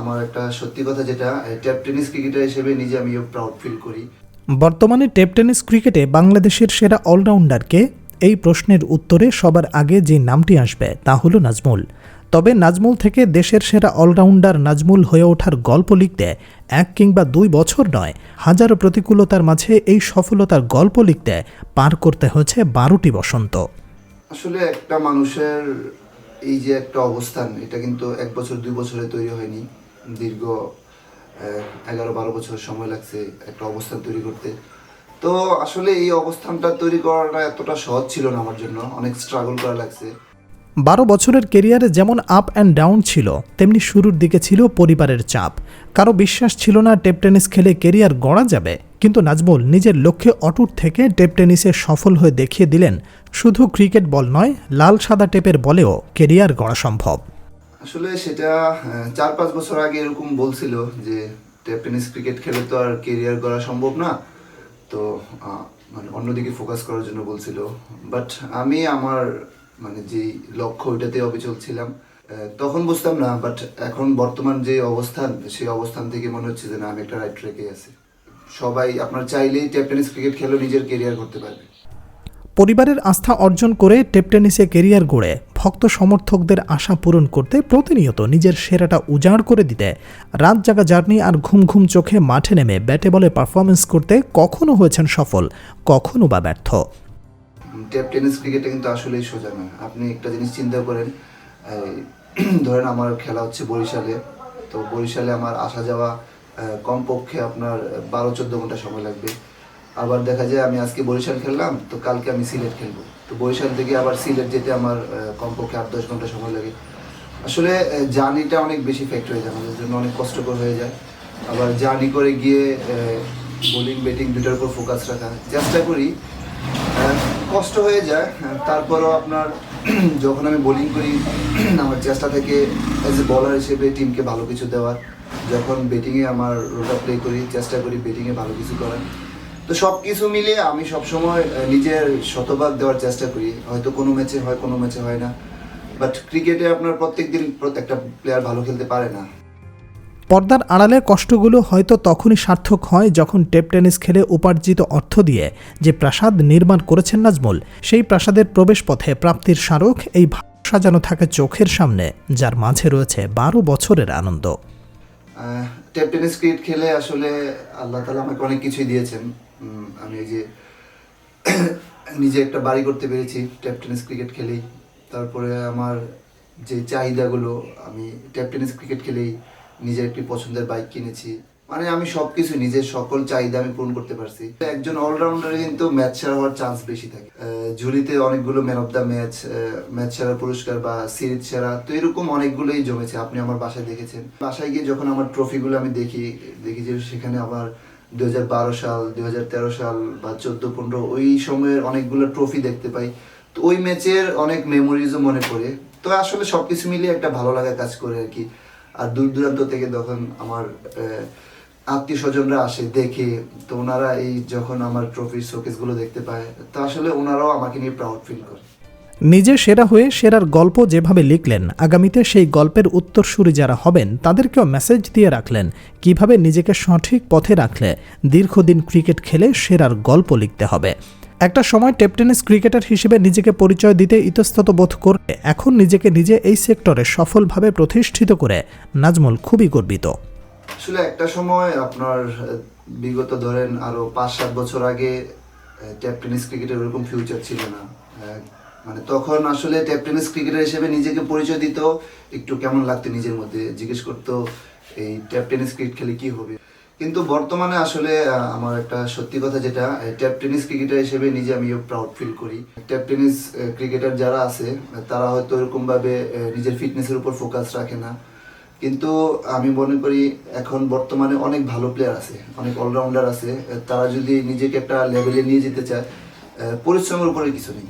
আমার একটা সত্যি কথা যেটা ট্যাপ টেনিস ক্রিকেটার হিসেবে নিজে আমি প্রাউড ফিল করি। বর্তমানে টেপ টেনিস ক্রিকেটে বাংলাদেশের সেরা অলরাউন্ডারকে এই প্রশ্নের উত্তরে সবার আগে যে নামটি আসবে তা হলো নাজমুল। তবে নাজমুল থেকে দেশের সেরা অলরাউন্ডার নাজমুল হয়ে ওঠার গল্প লিখতে এক কিংবা দুই বছর নয় হাজারো প্রতিকূলতার মাঝে এই সফলতার গল্প লিখতে পার করতে হয়েছে বারোটি বসন্ত। আসলে একটা মানুষের এই যে একটা অবস্থান এটা কিন্তু এক বছর দুই বছরে তৈরি হয়নি। দীর্ঘ এগারো বারো বছর সময় লাগছে একটা অবস্থান তৈরি করতে। তো আসলে এই অবস্থানটা তৈরি করাটা এতটা সহজ ছিল না আমার জন্য, অনেক স্ট্রাগল করা লাগছে। বারো বছরের কেরিয়ারে যেমন আপ অ্যান্ড ডাউন ছিল, তেমনি শুরুর দিকে ছিল পরিবারের চাপ। কারও বিশ্বাস ছিল না টেপ টেনিস খেলে কেরিয়ার গড়া যাবে, কিন্তু নাজমুল নিজের লক্ষ্যে অটুট থেকে টেপ টেনিসে সফল হয়ে দেখিয়ে দিলেন, শুধু ক্রিকেট বল নয়, লাল সাদা টেপের বলেও কেরিয়ার গড়া সম্ভব। আসলে সেটা চার পাঁচ বছর আগে এরকম বলছিল যে টেনিস ক্রিকেট খেলে তো আর কেরিয়ার করা সম্ভব না। তো মানে অন্যদিকে ফোকাস করার জন্য বলছিল। বাট আমি আমার মানে যেই লক্ষ্য ওইটাতে অবিচল ছিলাম তখন বুঝতাম না বাট এখন বর্তমান যে অবস্থান, সেই অবস্থান থেকে মনে হচ্ছে যে না, আমি একটা রাইট ট্রেকে আছি। সবাই আপনার চাইলেই টেপ টেনিস ক্রিকেট খেলেও নিজের কেরিয়ার করতে পারবে। পরিবারের আস্থা অর্জন করে টেপ টেনিসে কেরিয়ার গড়ে। ভক্ত সমর্থকদের আশা পূরণ করতে প্রতিনিয়ত নিজের সেরাটা উজাড় করে দিতে। রাত জাগা জার্নি আর ঘুম ঘুম চোখে মাঠে নেমে ব্যাটে বলে পারফরমেন্স করতে কখনো হয়েছেন সফল, কখনো বা ব্যর্থ। টেপ টেনিস ক্রিকেটে কিন্তু আসলেই সোজা নয় আপনি একটা জিনিস চিন্তা করেন ধরেন আমার খেলা হচ্ছে বরিশালে, তো বরিশালে আমার আসা যাওয়া কমপক্ষে আপনার বারো চোদ্দ ঘণ্টা সময় লাগবে। আবার দেখা যায় আমি আজকে বরিশাল খেললাম, তো কালকে আমি সিলেট খেলব। তো বরিশাল থেকে আবার সিলেট যেতে আমার কমপক্ষে আট দশ ঘণ্টা সময় লাগে। আসলে জার্নিটা অনেক বেশি ফ্যাক্ট হয়ে যায় আমাদের জন্য, অনেক কষ্টকর হয়ে যায়। আবার জার্নি করে গিয়ে বোলিং ব্যাটিং দুটার উপর ফোকাস রাখা। চেষ্টা করি কষ্ট হয়ে যায় তারপরও আপনার, যখন আমি বোলিং করি, আমার চেষ্টা থেকে অ্যাজ এ বলার হিসেবে টিমকে ভালো কিছু দেওয়ার। যখন ব্যাটিংয়ে আমার রোলটা প্লে করি, চেষ্টা করি ব্যাটিংয়ে ভালো কিছু করার। তো সব কিছু মিলিয়ে আমি সবসময় নিজের শতভাগ দেওয়ার চেষ্টা করি। হয়তো কোনো ম্যাচে হয় কোনো ম্যাচে হয় না। বাট ক্রিকেটে আপনার প্রত্যেক দিন প্রত্যেকটা প্লেয়ার ভালো খেলতে পারে না। পর্দার আড়ালে কষ্টগুলো হয়তো তখনই সার্থক হয় যখন টেপ টেনিস খেলে উপার্জিত অর্থ দিয়ে যে প্রাসাদ নির্মাণ করেছেন নাজমুল সেই প্রাসাদের প্রবেশপথে প্রাপ্তির স্মারক এই ভাষা যেন থাকে চোখের সামনে যার মাঝে রয়েছে বারো বছরের আনন্দ। টেপ টেনিস ক্রিকেট খেলে আসলে আল্লাহ তালা আমাকে অনেক কিছুই দিয়েছেন। আমি এই যে নিজে একটা বাড়ি করতে পেরেছি টেপ টেনিস ক্রিকেট খেলেই। তারপরে আমার যে চাহিদাগুলো, আমি টেপ টেনিস ক্রিকেট খেলেই নিজের একটি পছন্দের বাইক কিনেছি। মানে আমি সবকিছু, নিজের সকল চাহিদা আমি পূরণ করতে পারছি। একজন অলরাউন্ডারে কিন্তু ম্যাচ সেরা হওয়ার চান্স বেশি থাকে। ঝুলিতে অনেকগুলো man of the match match সেরা পুরস্কার বা সিরিজ সেরা তো এরকম অনেকগুলোই জমেছে, আপনি আমার বাসায় দেখেছেন। বাসায় গিয়ে যখন আমার ট্রফিগুলো আমি দেখি দেখি যে সেখানে আমার দুই হাজার বারো সাল, দুই হাজার তেরো সাল বা চোদ্দ পনেরো, ওই সময়ের অনেকগুলো ট্রফি দেখতে পাই। তো ওই ম্যাচের অনেক মেমোরিজও মনে পড়ে। তো আসলে সবকিছু মিলিয়ে একটা ভালো লাগা কাজ করে আর কি। আর দূর দূরান্ত থেকে যখন আমার আত্মীয় স্বজনরা আসে দেখে, তো ওনারা এই যখন আমার ট্রফির শোকেসগুলো দেখতে পায়, তো আসলে ওনারাও আমাকে নিয়ে প্রাউড ফিল করে। নিজে সেরা হয়ে সেরার গল্প যেভাবে লিখলেন, আগামীতে সেই গল্পের উত্তরসূরি যারা হবেন, তাদেরকেও মেসেজ দিয়ে রাখলেন, কীভাবে নিজেকে সঠিক পথে রাখলে দীর্ঘদিন ক্রিকেট খেলে সেরার গল্প লিখতে হবে। একটা সময় টেপ টেনিস ক্রিকেটার হিসেবে নিজেকে পরিচয় দিতে ইতস্তত বোধ করে, এখন নিজেকে নিজে এই সেক্টরে সফলভাবে প্রতিষ্ঠিত করে নাজমুল খুবই গর্বিত। আসলে একটা সময় আপনার, বিগত ধরেন আরও পাঁচ সাত বছর আগে ট্যাপ টেনিস ক্রিকেটের ওরকম ফিউচার ছিল না। মানে তখন আসলে ট্যাপ ক্রিকেটার হিসেবে নিজেকে পরিচয় দিত, একটু কেমন লাগতো নিজের মধ্যে? জিজ্ঞেস করতো, এই ট্যাপ টেনিস ক্রিকেট খেলে কি হবে? কিন্তু বর্তমানে আসলে আমার একটা সত্যি কথা যেটা ট্যাপ টেনিস ক্রিকেটার হিসেবে নিজে আমি প্রাউড ফিল করি। ট্যাপ টেনিস ক্রিকেটার যারা আছে, তারা হয়তো এরকম ভাবে নিজের ফিটনেসের উপর ফোকাস রাখে না। কিন্তু আমি মনে করি, এখন বর্তমানে অনেক ভালো প্লেয়ার আছে, অনেক অলরাউন্ডার আছে তারা যদি নিজেকে একটা লেভেলে নিয়ে যেতে চায় পরিশ্রমের উপরে কিছু নেই।